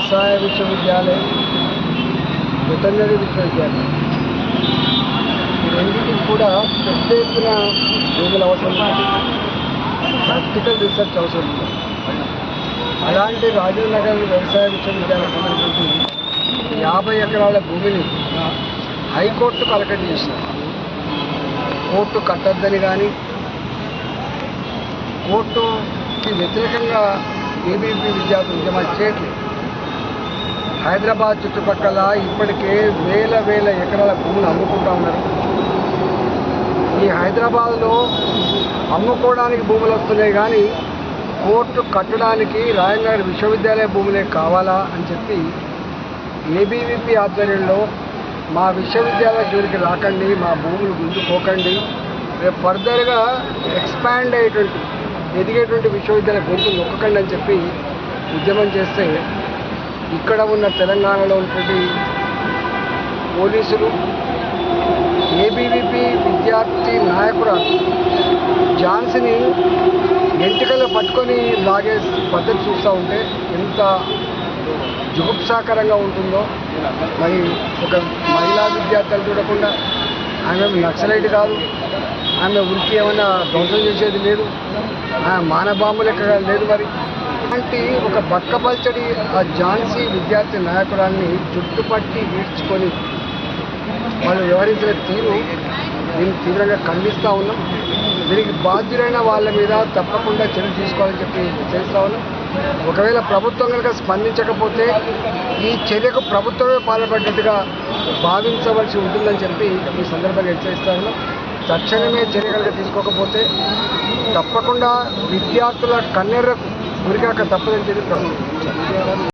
వ్యవసాయ విశ్వవిద్యాలయం వెటర్నరీ విశ్వవిద్యాలయం. ఈ రెండింటికి కూడా పెద్ద ఎత్తున అవసరం ప్రాక్టికల్ రీసెర్చ్ అవసరం ఉంది. అలాంటి రాజీవ్ నగర్ వ్యవసాయ విశ్వవిద్యాలయం సంబంధించి యాభై ఎకరాల భూమిని హైకోర్టుకు అలకట్ చేసినారు. కోర్టు కట్టద్దని కానీ కోర్టుకి వ్యతిరేకంగా ఏబీపీ విద్యార్థులు ఉద్యమాలు చేయట్లేదు. హైదరాబాద్ చుట్టుపక్కల ఇప్పటికే వేల వేల ఎకరాల భూములు అమ్ముకుంటా ఉన్నారు. ఈ హైదరాబాద్లో అమ్ముకోవడానికి భూములు వస్తున్నాయి కానీ కోర్టు కట్టడానికి రాయంగారి విశ్వవిద్యాలయ భూములే కావాలా అని చెప్పి ఏబీవీపీ ఆధ్వర్యంలో మా విశ్వవిద్యాలయ జోలికి రాకండి మా భూములు పోకండి. రేపు ఫర్దర్గా ఎక్స్పాండ్ అయ్యేటువంటి ఎదిగేటువంటి విశ్వవిద్యాలయ గొంతు నొక్కకండి అని చెప్పి ఉద్యమం చేస్తే ఇక్కడ ఉన్న తెలంగాణలో ఉన్నటువంటి పోలీసులు ఏబీవీపీ విద్యార్థి నాయకురాలు ఝాన్సీని ఎంటికలు పట్టుకొని లాగే పద్ధతి చూస్తూ ఉంటే ఎంత జుగుప్సాకరంగా ఉంటుందో. మరి ఒక మహిళా విద్యార్థులు చూడకుండా ఆమె నక్సలైట్ కాదు. ఆమె ఉరికి ఏమైనా ధ్వంసం చేసేది లేదు. ఆమె మానబాంబు లెక్క లేదు మరి. అలాంటి ఒక బక్కపల్చడి ఆ ఝాన్సీ విద్యార్థి నాయకురాల్ని చుట్టుపట్టి ఈడ్చుకొని వాళ్ళు వ్యవహరించిన తీరు మేము తీవ్రంగా ఖండిస్తూ ఉన్నాం. దీనికి బాధ్యులైన వాళ్ళ మీద తప్పకుండా చర్య తీసుకోవాలని చెప్పి చేస్తూ ఉన్నాం. ఒకవేళ ప్రభుత్వం కనుక స్పందించకపోతే ఈ చర్యకు ప్రభుత్వమే పాల్పడ్డట్టుగా భావించవలసి ఉంటుందని చెప్పి ఈ సందర్భంగా హెచ్చరిస్తా ఉన్నాం. తక్షణమే చర్య కనుక తీసుకోకపోతే తప్పకుండా విద్యార్థుల కన్నెర్రకు ఊరికే అక్కడ తప్పదని తెలియదు